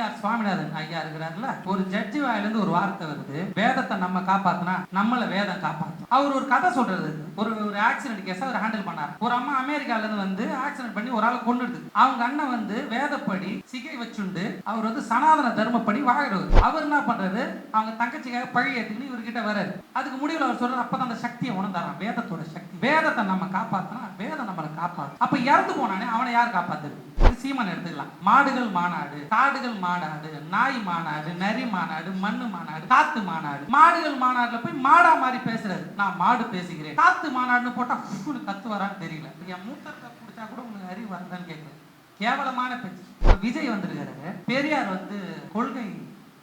R Swaminathan ஐயா இருக்கிறாருல ஒரு ஜட்ஜி வாயிலிருந்து ஒரு வார்த்தை வருது. வேதத்தை நம்ம காப்பாத்தினா நம்மள வேதம் காப்பாத்தும். அவர் ஒரு கதை சொல்றது. ஒரு ஒரு ஆக்சிடென்ட் கேஸ் அவர் ஹேண்டில் பண்ணார். ஒரு அம்மா அமெரிக்கால இருந்து வந்து ஆக்சிடென்ட் பண்ணி ஒரு ஆளை கொண்டுடுது அவங்க அண்ணன் வந்து வேதப்படி சிகை வச்சுண்டு அவர் வந்து சனாதன தர்மப்படி வாழ்கிறவர் அவர் என்ன பண்றாரு? அவங்க தங்கச்சிக்காக பழி ஏத்துக்கின்னு இவர்கிட்ட வராரு அதுக்கு முடிவில் அவர் சொல்றாரு அப்பதான் அந்த சக்தியை உணர்ந்தாராம் வேதத்தோட சக்தி. வேதத்தை நம்ம காப்பாத்தினா வேதம் நம்மளை காப்பாத்தும். அப்ப இறந்து போனானே அவனை யார் காப்பாத்துறது முக்கியமான எடுத்துக்கலாம். மாடுகள் மாநாடு காடுகள் மாநாடு நாய் மாநாடு நரி மாநாடு மண்ணு மாநாடு காத்து மாநாடு மாடுகள் மாநாடுல போய் மாடா மாதிரி பேசுறது நான் மாடு பேசுகிறேன். காத்து மாநாடுன்னு போட்டா உனக்கு கத்து வரான்னு தெரியல. என் மூத்தத்தை பிடிச்சா கூட உங்களுக்கு அறிவு வருதான்னு கேட்குறேன் கேவலமான பேச்சு. விஜய் வந்திருக்காரு. பெரியார் வந்து கொள்கை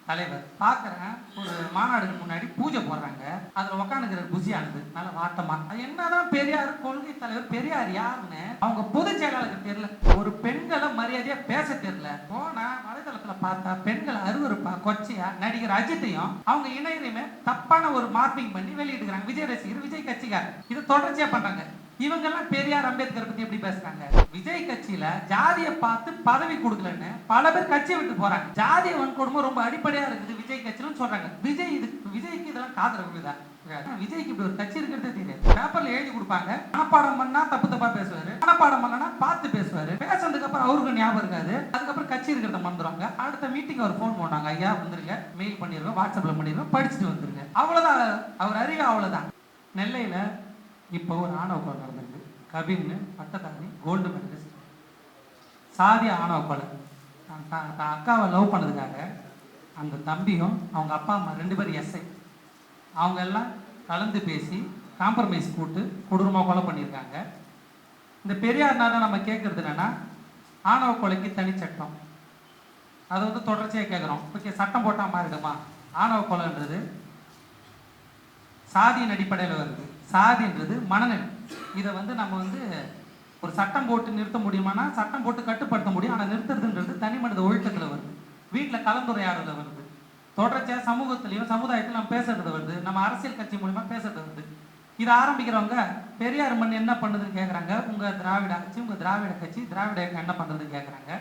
தலைவர். பார்க்கறேன். ஒரு மாநாடுக்கு முன்னாடி பூஜை போடுறாங்க. அதுல உக்காந்துக்கிற குசியானது நல்ல வாட்டமா. அது என்னதான் பெரியார் கொள்கை தலைவர் பெரியார் யாருன்னு அவங்க பொதுச் செயலாளருக்கு தெரியல. ஒரு பெண்களை மரியாதையா பேச தெரியல. போனா வலைதளத்துல பார்த்தா பெண்களை அருவருப்பா கொச்சையா நடிகர் அஜித்தையும் அவங்க இணையதையுமே தப்பான ஒரு மார்பிங் பண்ணி வெளியிடுறாங்க விஜய் ரசிகர் விஜய் கட்சிக்கார் இது தொடர்ச்சியா பண்றாங்க. இவங்கெல்லாம் பெரியார் அம்பேத்கர் பத்தி எப்படி பேசுறாங்க? விஜய் கட்சியில ஜாதியை பார்த்து பதவி கொடுக்கலன்னு பல பேர் கட்சியை விட்டு போறாங்க. ஜாதிய வன்கொடுமை ரொம்ப அடிப்படையா இருக்குது விஜய் கட்சியிலும் சொல்றாங்க. விஜய் இது விஜய்க்கு இதெல்லாம் காதல் விழுதா விஜய்க்கு இப்படி ஒரு கட்சி இருக்கிறதே தெரியாது. பேப்பர்ல எழுதி கொடுப்பாங்க. மனப்பாடம் பண்ணா தப்பு தப்பா பேசுவாரு. மனப்பாடம் பண்ணனா பார்த்து பேசுவாரு. பேசுனதுக்கு அப்புறம் அவருக்கு ஞாபகம் இருக்காது. அதுக்கப்புறம் கட்சி இருக்கிறத மறந்துடுவாங்க அடுத்த மீட்டிங் அவர் ஃபோன் பண்ணாங்க ஐயா வந்துருங்க. மெயில் பண்ணிருக்கோம் வாட்ஸ்அப்ல பண்ணிருக்கோம் படிச்சுட்டு வந்துருங்க. அவ்வளவுதான். அவர் அறிவு அவ்வளவுதான். நெல்லையில இப்போ ஒரு ஆணவ கொலை நடந்திருக்கு. கவின்னு பட்டதாரி கோல்டு மெடலிஸ்ட் சாதி ஆணவ கொலை. தான் தான் அக்காவை லவ் பண்ணதுக்காக அந்த தம்பியும் அவங்க அப்பா அம்மா ரெண்டு பேரும் எஸ்ஐ அவங்க எல்லாம் கலந்து பேசி காம்ப்ரமைஸ் கூட்டு கொடூரமாக கொலை பண்ணியிருக்காங்க. இந்த பெரியார்னால நம்ம கேட்கறது என்னன்னா ஆணவ கொலைக்கு தனி சட்டம். அது வந்து தொடர்ச்சியாக கேட்குறோம் ஓகே சட்டம் போட்டால் மாறிடுமா? ஆணவ கொலைன்றது சாதியின் அடிப்படையில் வருது. சாதின்றது மனநிலை. இதை வந்து நம்ம வந்து ஒரு சட்டம் போட்டு நிறுத்த முடியுமானா சட்டம் போட்டு கட்டுப்படுத்த முடியும். ஆனால் நிறுத்துறதுன்றது தனி மனித ஒழுக்கத்தில் வருது. வீட்டில் கலந்துரையாடல வருது. தொடர்ச்சியாக சமூகத்திலையும் சமுதாயத்தில் நம்ம பேசுறது வருது. நம்ம அரசியல் கட்சி மூலிமா பேசுறது வருது. இதை ஆரம்பிக்கிறவங்க பெரியார் மண் என்ன பண்ணுதுன்னு கேட்குறாங்க உங்கள் திராவிட கட்சி உங்கள் திராவிட கட்சி திராவிட என்ன பண்ணுறதுன்னு கேட்குறாங்க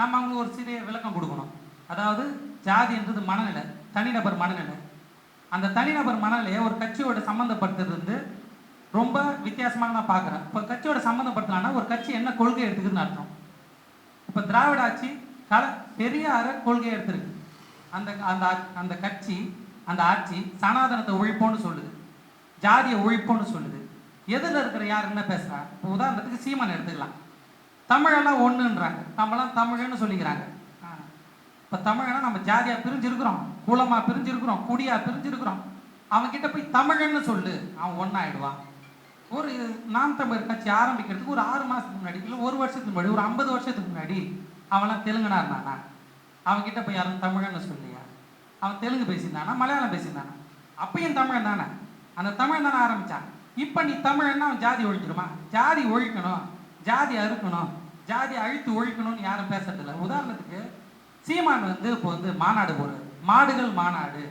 நம்ம அவங்களுக்கு ஒரு சிறிய விளக்கம் கொடுக்கணும். அதாவது ஜாதின்றது மனநிலை தனிநபர் மனநிலை. அந்த தனிநபர் மனநிலையை ஒரு கட்சியோட சம்மந்தப்படுத்துறது வந்து ரொம்ப வித்தியாசமாக நான் பார்க்குறேன். இப்போ கட்சியோட சம்மந்தப்படுத்தலாம்னா ஒரு கட்சி என்ன கொள்கை எடுத்துக்குதுன்னு அர்த்தம். இப்போ திராவிட ஆட்சி கல பெரியார கொள்கை எடுத்திருக்கு. அந்த அந்த ஆ- அந்த கட்சி அந்த ஆட்சி சனாதனத்தை ஒழிப்போன்னு சொல்லுது. ஜாதியை ஒழிப்போன்னு சொல்லுது. எதில் இருக்கிற யார் என்ன பேசுகிறாங்க இப்போ உதாரணத்துக்கு சீமான் எடுத்துக்கலாம். தமிழெல்லாம் ஒன்றுன்றாங்க நம்மளாம் தமிழ்னு சொல்லிக்கிறாங்க. இப்போ தமிழனா நம்ம ஜாதியாக பிரிஞ்சிருக்கிறோம் குலமா பிரிஞ்சிருக்கிறோம் குடியாக பிரிஞ்சிருக்கிறோம். அவன்கிட்ட போய் தமிழன்னு சொல்லு அவன் ஒன்றாயிடுவான் ஒரு நாம் தமிழ் கட்சி ஆரம்பிக்கிறதுக்கு ஒரு ஆறு மாதத்துக்கு முன்னாடி இல்லை ஒரு வருஷத்துக்கு முன்னாடி ஒரு ஐம்பது வருஷத்துக்கு முன்னாடி அவன்லாம் தெலுங்கனா இருந்தானா அவன்கிட்ட போய் யாரும் தமிழன்னு சொல்லியா அவன் தெலுங்கு பேசியிருந்தானா மலையாளம் பேசியிருந்தானா? அப்பயும் தமிழன் தானே. அந்த தமிழன் தானே ஆரம்பிச்சான். இப்போ நீ தமிழன்னா அவன் ஜாதி ஒழிஞ்சிருமா ஜாதி ஒழிக்கணும் ஜாதி அறுக்கணும் ஜாதி அழித்து ஒழிக்கணும்னு யாரும் பேசுறதில்ல. உதாரணத்துக்கு சீமான் வந்து இப்போ வந்து மாநாடு போகிறார் மாடுகள் மாநாடு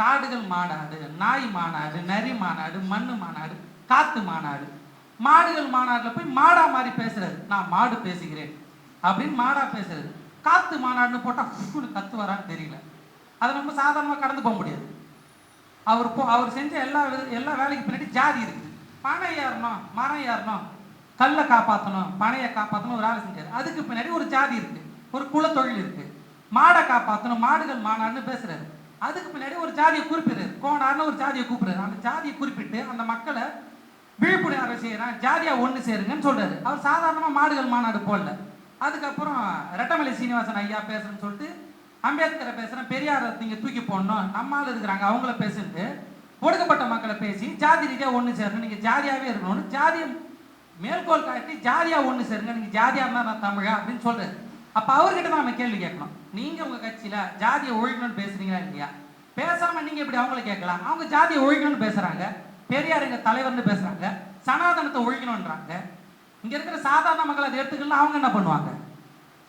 காடுகள் மாநாடு நாய் மாநாடு நரி மாநாடு மண்ணு மாநாடு காத்து மாநாடு. மாடுகள் மாநாடுல போய் மாடா மாதிரி பேசுறாரு. நான் மாடு பேசுகிறேன் அப்படின்னு மாடா பேசுறது காத்து மாநாடுன்னு போட்டா உனக்கு கத்து வரான்னு தெரியல. அதை நம்ம சாதாரணமாக கடந்து போக முடியாது. அவர் போ அவர் செஞ்ச எல்லா எல்லா வேலைக்கு பின்னாடி ஜாதி இருக்குது பனை ஏறணும் மரம் ஏறணும் கல்லை காப்பாற்றணும் பனையை காப்பாற்றணும் ஒரு வேலை செஞ்சார். அதுக்கு பின்னாடி ஒரு ஜாதி இருக்கு. ஒரு குலத்தொழில் இருக்கு. மாடை காப்பாற்றணும் மாடுகள் மாநாடுன்னு பேசுறாரு. அதுக்கு பின்னாடி ஒரு ஜாதியை குறிப்பிடுறாரு. கோணார்னு ஒரு ஜாதியை கூப்பிடுறாரு. அந்த ஜாதியை குறிப்பிட்டு அந்த மக்களை விழிப்புணர்வு செய்யறான் ஜாதியா ஒன்று சேருங்கன்னு சொல்றாரு. அவர் சாதாரணமாக மாடுகள் மாநாடு போடல. அதுக்கப்புறம் ரெட்டமலை சீனிவாசன் ஐயா பேசுறேன்னு சொல்லிட்டு அம்பேத்கரை பேசுறேன் பெரியார் நீங்க தூக்கி போடணும் நம்ம ஆள் இருக்கிறாங்க அவங்கள பேசுன்ட்டு ஒடுக்கப்பட்ட மக்களை பேசி ஜாதி ரீதியாக ஒன்று சேரணும் நீங்கள் ஜாதியாகவே இருக்கணும்னு ஜாதியை மேற்கோள் காட்டி ஜாதியாக ஒன்று சேருங்க நீங்கள் ஜாதியாக இருந்தால் நான் தமிழா அப்படின்னு சொல்கிறாரு அப்ப அவர்கிட்ட தான் நம்ம கேள்வி கேட்கணும். நீங்க உங்க கட்சியில ஜாதியை ஒழிக்கணும்னு பேசுறீங்களா இல்லையா? பேசாம நீங்க இப்படி அவங்கள கேட்கலாம்? அவங்க ஜாதியை ஒழிக்கணும்னு பேசுறாங்க. பெரியார் எங்க தலைவர்னு பேசுறாங்க. சனாதனத்தை ஒழிக்கணும்ன்றாங்க. இங்க இருக்கிற சாதாரண மக்கள் அதை எடுத்துக்கலாம் அவங்க என்ன பண்ணுவாங்க?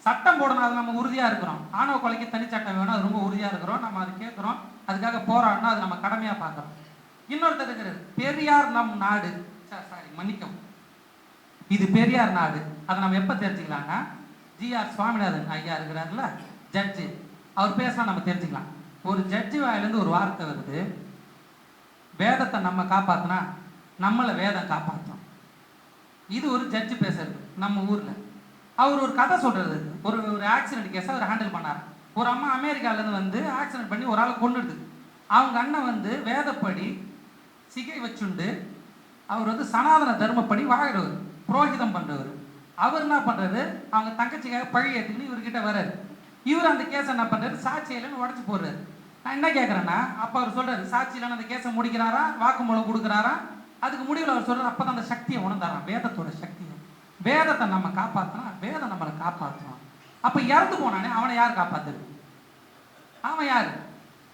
சட்டம் போடணும். அது நம்ம உறுதியா இருக்கிறோம். ஆணவ கொலைக்கு தனி சட்டம் வேணும். அது ரொம்ப உறுதியா இருக்கிறோம். நம்ம அதை கேட்கிறோம். அதுக்காக போராடணும். அது நம்ம கடமையா பார்க்கறோம். இன்னொருத்தர் இருக்கிறது பெரியார் நம் நாடு. சாரி மன்னிக்கவும். இது பெரியார் நாடு. அதை நம்ம எப்போ தெரிஞ்சுக்கலாம்னா ஜிஆர் சுவாமிநாதன் ஐயா இருக்கிறாருல ஜட்ஜு. அவர் பேசினா நம்ம தெரிஞ்சுக்கலாம். ஒரு ஜட்ஜி வாயிலேருந்து ஒரு வார்த்தை வருது. வேதத்தை நம்ம காப்பாற்றினா நம்மளை வேதம் காப்பாற்றும் இது ஒரு ஜட்ஜு பேசுறது நம்ம ஊரில். அவர் ஒரு கதை சொல்கிறது ஒரு ஒரு ஆக்சிடென்ட் கேஸை அவர் ஹேண்டில் பண்ணார். ஒரு அம்மா அமெரிக்காலேருந்து வந்து ஆக்சிடென்ட் பண்ணி ஒரு ஆளை கொண்டுடுது அவங்க அண்ணன் வந்து வேதப்படி சிகை வச்சுண்டு அவர் வந்து சனாதன தர்மப்படி வாழ்கிறவர் புரோகிதம் பண்ணுறவர் அவர் என்ன பண்ணுறது அவங்க தங்கச்சிக்காக பழி ஏற்றுக்கின்னு இவர்கிட்ட வர்றாரு. இவர் அந்த கேஸை என்ன பண்ணுறது சாட்சி இல்லைன்னு உடச்சு போடுறாரு. நான் என்ன கேட்குறேன்னா அப்போ அவர் சொல்கிறார் சாட்சி இல்லைன்னு அந்த கேஸை முடிக்கிறாரா? வாக்குமூலம் கொடுக்குறாரா? அதுக்கு முடிவில் அவர் சொல்கிறார் அப்போ தான் அந்த சக்தியை உணர்ந்தாராம். வேதத்தோட சக்தியை. வேதத்தை நம்ம காப்பாற்றினா வேதம் நம்மளை காப்பாற்றணும் அப்போ இறந்து போனானே அவனை யார் காப்பாத்துறது அவன் யார்?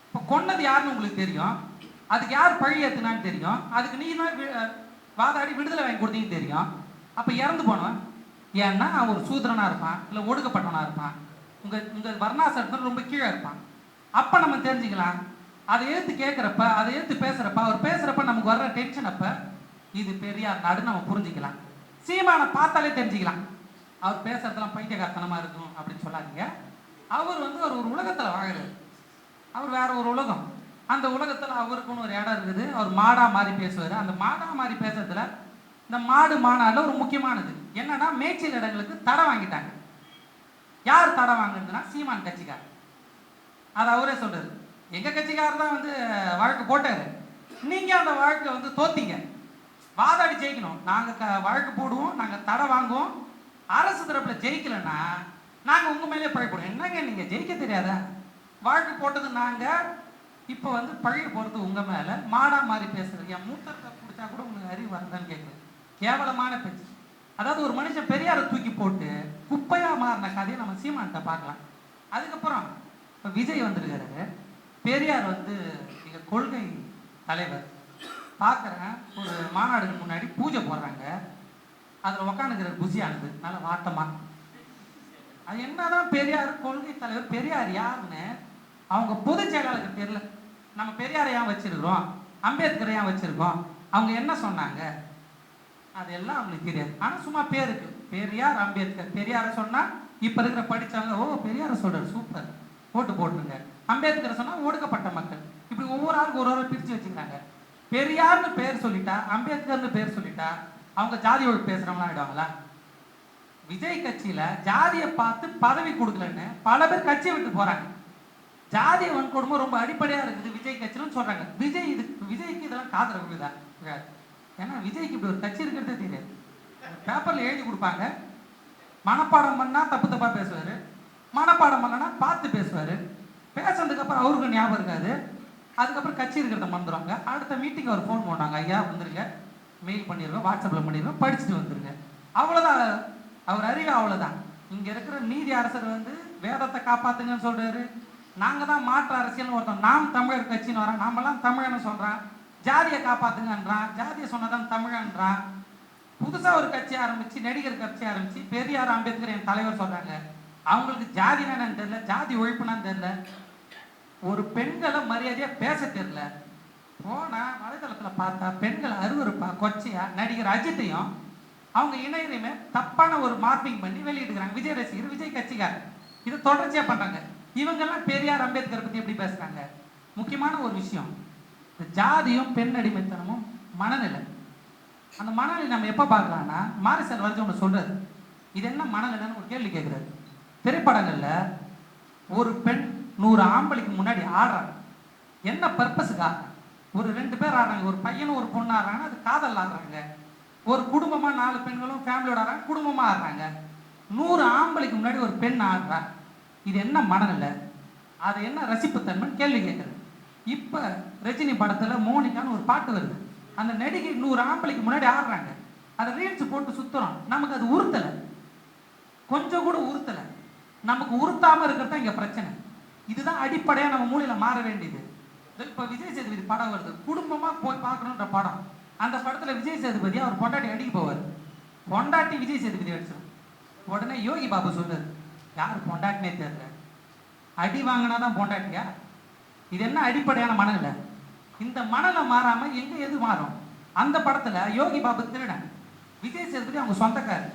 இப்போ கொன்னது யாருன்னு உங்களுக்கு தெரியும். அதுக்கு யார் பழி ஏற்றுனான்னு தெரியும். அதுக்கு நீ தான் வாதாடி விடுதலை வாங்கி கொடுத்தீங்கன்னு தெரியும். அப்போ இறந்து போனவன் ஏன்னா அவன் ஒரு சூத்திரனா இருப்பான் இல்லை ஒடுக்கப்பட்டவனா இருப்பான். உங்க உங்க வர்ணாசனத்தில் ரொம்ப கீழே இருப்பான் அப்போ நம்ம தெரிஞ்சுக்கலாம். அதை ஏத்து கேட்குறப்ப அதை ஏத்து பேசுறப்ப அவர் பேசுறப்ப நமக்கு வர்ற டென்ஷன் அப்ப இது பெரியார் நாடுன்னு நம்ம புரிஞ்சுக்கலாம். சீமானை பார்த்தாலே தெரிஞ்சுக்கலாம். அவர் பேசுறதுலாம் பைத்தியகார்த்தனமா இருக்கும் அப்படின்னு சொல்லாதீங்க. அவர் வந்து அவர் ஒரு உலகத்துல வாழுறாரு. அவர் வேற ஒரு உலகம். அந்த உலகத்துல அவருக்குன்னு ஒரு இடம் இருக்குது. அவர் மாடா மாதிரி பேசுவார். அந்த மாடா மாதிரி பேசுறதுல இந்த மாடு மாநாடில் ஒரு முக்கியமானது. என்னன்னா மேய்ச்சல் இடங்களுக்கு தடை வாங்கிட்டாங்க. யார் தடை வாங்குறதுன்னா சீமான் கட்சிக்கார் அது அவரே சொல்றது எங்க கட்சிக்காரர் தான் வந்து வழக்கு போட்டாரு. நீங்க அந்த வழக்கை வந்து தோத்தீங்க. வாதாடி ஜெயிக்கணும். நாங்க க- வழக்கு போடுவோம் நாங்க தடை வாங்குவோம். அரசு தரப்புல ஜெயிக்கலைன்னா நாங்க உங்க மேலே பழி போடுவோம். என்னங்க நீங்க ஜெயிக்க தெரியாதா? வழக்கு போட்டது நாங்க. இப்போ வந்து பழி போறது உங்க மேல. மாடா மாதிரி பேசுறது. என் மூத்தத்தை பிடிச்சா கூட உங்களுக்கு அறிவு வரதான்னு கேட்குறது கேவலமான பேச்சு. அதாவது ஒரு மனுஷன் பெரியாரை தூக்கி போட்டு குப்பையா மாறின கதையை நம்ம சீமான்கிட்ட பார்க்கலாம். அதுக்கப்புறம் இப்போ விஜய் வந்திருக்காரு. பெரியார் வந்து எங்கள் கொள்கை தலைவர். பார்க்குறேன் ஒரு மாநாடுக்கு முன்னாடி பூஜை போடுறாங்க. அதில் உக்காந்துக்கிற குசியானது. நல்ல வாட்டமாக அது என்னதான் பெரியார் கொள்கை தலைவர் பெரியார் யாருன்னு அவங்க பொதுச் செயலாளருக்கு தெரியல. நம்ம பெரியாரை ஏன் வச்சிருக்கிறோம்? அம்பேத்கரை ஏன் வச்சிருக்கோம்? அவங்க என்ன சொன்னாங்க? அதெல்லாம் அவங்களுக்கு தெரியாது. ஆனால் சும்மா பேருக்கு பெரியார் அம்பேத்கர். பெரியாரை சொன்னால் இப்போ இருக்கிற படித்தாங்க ஓ பெரியாரை சொல்கிறார் சூப்பர். ஓட்டு போட்டுருங்க. அம்பேத்கர் சொன்னால் ஒடுக்கப்பட்ட மக்கள். இப்படி ஒவ்வொரு ஆளுக்கு ஒரு ஒரு பிரித்து வச்சுக்கிறாங்க. பெரியார்னு பேர் சொல்லிட்டா அம்பேத்கர்னு பேர் சொல்லிட்டா அவங்க ஜாதி ஒழு பேசுகிறவங்களாம் ஆகிடுவாங்களா விஜய் கட்சியில ஜாதியை பார்த்து பதவி கொடுக்கலன்னு பல பேர் கட்சியை விட்டு போறாங்க. ஜாதிய வன்கொடுமை ரொம்ப அடிப்படையா இருக்குது விஜய் கட்சியிலும் சொல்றாங்க. விஜய் இது விஜய்க்கு இதெல்லாம் காதல விழுதா? விழாது. ஏன்னா விஜய்க்கு இப்படி ஒரு கட்சி இருக்கிறதே தெரியாது. பேப்பரில் எழுதி கொடுப்பாங்க. மனப்பாடம் பண்ணா தப்பு தப்பாக பேசுவார். மனப்பாடம் பண்ணனா பார்த்து பேசுவார். பேசுனதுக்கப்புறம் அவருக்கு ஞாபகம் இருக்காது. அதுக்கப்புறம் கட்சி இருக்கிறத மறந்துடுவாங்க அடுத்த மீட்டிங் அவர் ஃபோன் பண்ணாங்க ஐயா வந்துருங்க. மெயில் பண்ணிடுவேன் வாட்ஸ்அப்பில் பண்ணிடுவேன் படிச்சுட்டு வந்துருங்க. அவ்வளோதான் அவர் அறிவு அவ்வளோதான் இங்கே இருக்கிற நீதி அரசர் வந்து வேதத்தை காப்பாத்துங்கன்னு சொல்கிறாரு நாங்கள் தான் மாற்று அரசியல்னு ஒருத்தன். நாம் தமிழர் கட்சின்னு வரோம் நாமெல்லாம் தமிழன்னு சொல்கிறான் ஜாதியை காப்பாத்துங்கன்றான். ஜாதியை சொன்னதான் தமிழன்றான். புதுசா ஒரு கட்சி ஆரம்பிச்சு நடிகர் கட்சி ஆரம்பிச்சு பெரியார் அம்பேத்கர் என் தலைவர் சொல்றாங்க. அவங்களுக்கு ஜாதி என்னன்னு தெரியல ஜாதி ஒழிப்புனான்னு தெரியல. ஒரு பெண்களை மரியாதையா பேச தெரியல. போனா வலைதளத்துல பார்த்தா பெண்கள் அருவருப்பா கொச்சையா நடிகர் அஜித்தையும் அவங்க இணையரையுமே தப்பான ஒரு மார்பிங் பண்ணி வெளியிடுறாங்க விஜய் ரசிகர் விஜய் கட்சிக்கார் இது தொடர்ச்சியா பண்றாங்க. இவங்கெல்லாம் பெரியார் அம்பேத்கர் பத்தி எப்படி பேசுறாங்க? முக்கியமான ஒரு விஷயம். இந்த ஜாதியும் பெண் அடிமைத்தனமும் மனநிலை. அந்த மனநிலை நம்ம எப்போ பார்க்கலாம்னா மாரிசல் வரைக்கும் ஒன்று சொல்கிறது இது என்ன மனநிலைன்னு ஒரு கேள்வி கேட்குறாரு. திரைப்படங்களில் ஒரு பெண் நூறு ஆம்பளைக்கு முன்னாடி ஆடுறாங்க. என்ன பர்பஸுக்காக? ஒரு ரெண்டு பேர் ஆடுறாங்க. ஒரு பையனும் ஒரு பொண்ணு ஆடுறாங்கன்னா அது காதல் ஆடுறாங்க. ஒரு குடும்பமாக நாலு பெண்களும் ஃபேமிலியோட ஆடுறாங்க. குடும்பமாக ஆடுறாங்க. நூறு ஆம்பளைக்கு முன்னாடி ஒரு பெண் ஆடுறா. இது என்ன மனநிலை? அது என்ன ரசிப்புத்தன்மைன்னு கேள்வி கேட்குறது இப்போ ரஜினி படத்தில் மோனிகான்னு ஒரு பாட்டு வருது. அந்த நடிகை நூறு ஆம்பளைக்கு முன்னாடி ஆடுறாங்க. அதை ரீல்ஸ் போட்டு சுத்துறோம். நமக்கு அது உறுத்தலை. கொஞ்சம் கூட உறுத்தலை. நமக்கு உறுத்தாமல் இருக்கிறது தான் இங்கே பிரச்சனை. இதுதான் அடிப்படையாக நம்ம மூலையில் மாற வேண்டியது. இப்போ விஜய் சேதுபதி படம் வருது. குடும்பமாக போய் பார்க்கணுன்ற படம். அந்த படத்தில் விஜய் சேதுபதி அவர் பொண்டாட்டி அடிக்க போவார். பொண்டாட்டி விஜய் சேதுபதி அடிச்சிடும் உடனே யோகி பாபு சொல்றாரு யார் பொண்டாட்டினே தெரியல? அடி வாங்கினா தான் பொண்டாட்டியா? இது என்ன அடிப்படையான மனநிலை? இந்த மனநிலை மாறாம எங்க எது மாறும்? அந்த படத்துல யோகி பாபு திருடன் விஜய் சேதுபதி அவங்க சொந்தக்காரர்.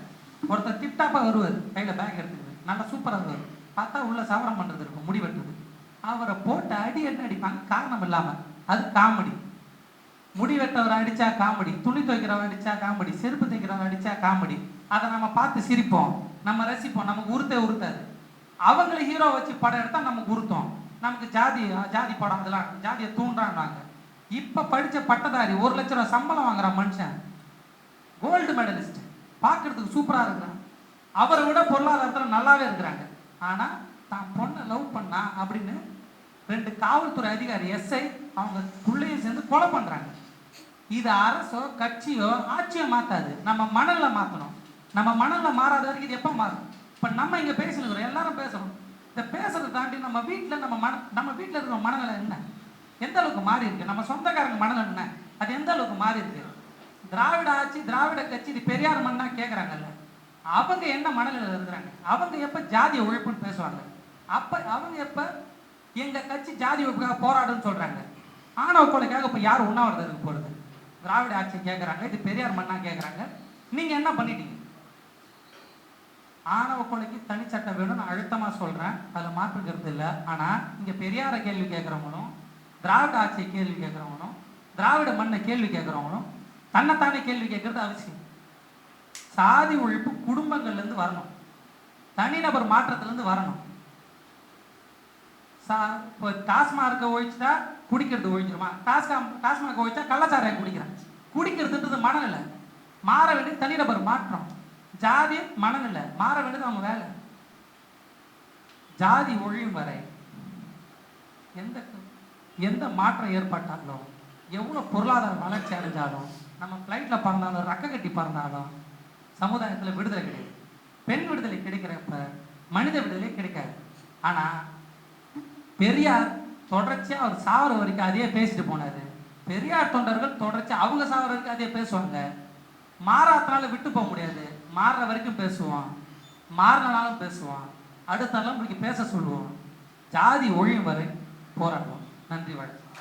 ஒருத்தர் டிப்டாப்பா வருவார் கையில பேக் எடுத்துக்கிட்டு. நல்லா சூப்பராக வருவார். பார்த்தா உள்ள சவரம் பண்றது இருக்கும் முடிவெட்டுறது அவரை போட்டு அடி என்ன அடிப்பாங்க? காரணம் இல்லாம. அது காமெடி. முடி வெட்டவர் அடிச்சா காமெடி. துணி துவைக்கிறவர் அடிச்சா காமெடி. செருப்பு தைக்கிறவர் அடிச்சா காமெடி. அதை நம்ம பார்த்து சிரிப்போம். நம்ம ரசிப்போம். நமக்கு உறுத்தே உறுத்தாது அவங்களை ஹீரோ வச்சு படம் எடுத்தா நமக்கு உறுத்தம் நமக்கு ஜாதி ஜாதி படம் அதெல்லாம் ஜாதியை தூண்டான்னாங்க இப்போ படித்த பட்டதாரி ஒரு லட்ச ரூபா சம்பளம் வாங்குற மனுஷன் கோல்டு மெடலிஸ்ட் பார்க்கறதுக்கு சூப்பராக இருக்கிறான். அவரை விட பொருளாதாரத்தில் நல்லாவே இருக்கிறாங்க. ஆனால் தான் பொண்ணை லவ் பண்ணா அப்படின்னு ரெண்டு காவல்துறை அதிகாரி எஸ்ஐ அவங்க பிள்ளையும் சேர்ந்து கொலை பண்ணுறாங்க இது அரசோ கட்சியோ ஆட்சியோ மாற்றாது நம்ம மணலில் மாற்றணும் நம்ம மணலில் மாறாத வரைக்கும் இது எப்போ மாறும்? இப்போ நம்ம இங்கே பேசணுங்கிறோம் எல்லாரும் பேசணும். இந்த பேசுறதை தாண்டி நம்ம வீட்டில் நம்ம மன நம்ம வீட்டில் இருக்கிற மனநிலை என்ன? எந்த அளவுக்கு மாறி இருக்கு? நம்ம சொந்தக்காரங்க மனநிலை என்ன? அது எந்த அளவுக்கு மாறி இருக்கு? திராவிட ஆட்சி திராவிட கட்சி இது பெரியார் மண்ணா கேட்குறாங்கல்ல அவங்க என்ன மனநிலையில இருக்கிறாங்க? அவங்க எப்போ ஜாதி ஒழிப்புன்னு பேசுவாங்க? அப்போ அவங்க எப்போ எங்கள் கட்சி ஜாதி ஒழிப்புக்காக போராடுன்னு சொல்கிறாங்க ஆணவ கொலைக்காக இப்போ யார் உண்ணாவிரதம் போகிறது திராவிட ஆட்சி கேட்குறாங்க இது பெரியார் மண்ணா கேட்குறாங்க நீங்கள் என்ன பண்ணிட்டீங்க? ஆணவ கொலைக்கு தனி சட்டம் வேணும்னு அழுத்தமா சொல்றேன். அதுல மாற்றுக்கிறது இல்லை. ஆனா இங்க பெரியார கேள்வி கேட்கறவங்களும் திராவிட ஆட்சியை கேள்வி கேட்கறவங்களும் திராவிட மண்ணை கேள்வி கேட்கறவங்களும் தன்னைத்தானே கேள்வி கேட்கறது அவசியம். சாதி ஒழிப்பு குடும்பங்கள்ல இருந்து வரணும். தனிநபர் மாற்றத்துல இருந்து வரணும். சா இப்போ டாஸ்மார்க்கை ஒழிச்சிட்டா குடிக்கிறது ஒழிஞ்சிருமா? டாஸ்கா டாஸ்மாக ஒழிச்சா கள்ளச்சாராயம் குடிக்கிறான் குடிக்கிறதுன்றது மனநிலை மாற வேண்டிய தனிநபர் மாற்றம். ஜாதி மனநிலை மாற வேண்டியது அவங்க வேலை. ஜாதி ஒழியும் வரை எந்த எந்த மாற்றம் ஏற்பட்டாலும் எவ்வளோ பொருளாதார வளர்ச்சி அடைஞ்சாலும் நம்ம ஃப்ளைட்டில் பறந்தாலும் ரக்க கட்டி பறந்தாலும் சமுதாயத்தில் விடுதலை கிடையாது. பெண் விடுதலை கிடைக்கிறப்ப மனித விடுதலை கிடைக்காது. ஆனால் பெரியார் தொடர்ச்சியாக அவர் சாவர வரைக்கும் அதையே பேசிட்டு போனாரு. பெரியார் தொண்டர்கள் தொடர்ச்சி அவங்க சாவர வரைக்கும் அதே பேசுவாங்க. மாறாதனால விட்டு போக முடியாது. மாறுற வரைக்கும் பேசுவோம் மாறினாலும் பேசுவான். அடுத்த தலைமுறைக்கு பேச சொல்லுவோம் ஜாதி ஒழியும் வரை போராடுவோம் நன்றி வணக்கம்.